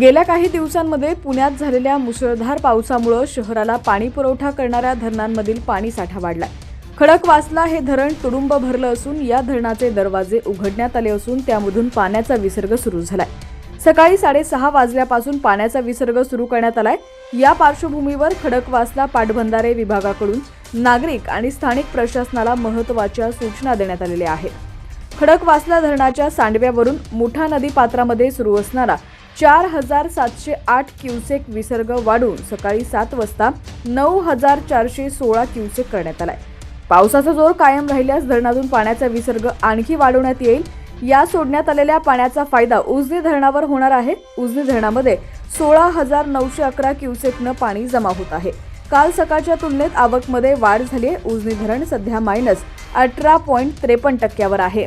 गेल्या काही दिवसांमध्ये पुण्यात झालेल्या मुसळधार पावसामुळं शहराला पाणी पुरवठा करणाऱ्या धरणांमधील पाणी साठा वाढलाय. खडकवासला हे धरण तुडुंब भरलं असून या धरणाचे दरवाजे उघडण्यात आले असून त्यामधून पाण्याचा विसर्ग सुरू झालाय. सकाळी साडेसहा वाजल्यापासून पाण्याचा विसर्ग सुरू करण्यात आलाय. या पार्श्वभूमीवर खडकवासला पाटबंधारे विभागाकडून नागरिक आणि स्थानिक प्रशासनाला महत्त्वाच्या सूचना देण्यात आलेल्या आहेत. खडकवासला धरणाच्या सांडव्यावरून मुठा नदी पात्रामध्ये सुरू असणारा चार हजार सातशे आठ क्युसेक विसर्ग वाढून सकाळी सात वाजता नऊ हजार चारशे सोळा क्युसेक करण्यात आलाय. पावसाचा जोर कायम राहिल्यास धरणातून पाण्याचा विसर्ग आणखी वाढवण्यात येईल. या सोडण्यात आलेल्या पाण्याचा फायदा उजनी धरणावर होणार आहे. उजनी धरणामध्ये सोळा हजार नऊशे अकरा क्युसेकनं पाणी जमा होत आहे. काल सकाळच्या तुलनेत आवकमध्ये वाढ झाली आहे उजनी धरण सध्या मायनस अठरा पॉईंट त्रेपन्न टक्क्यावर आहे.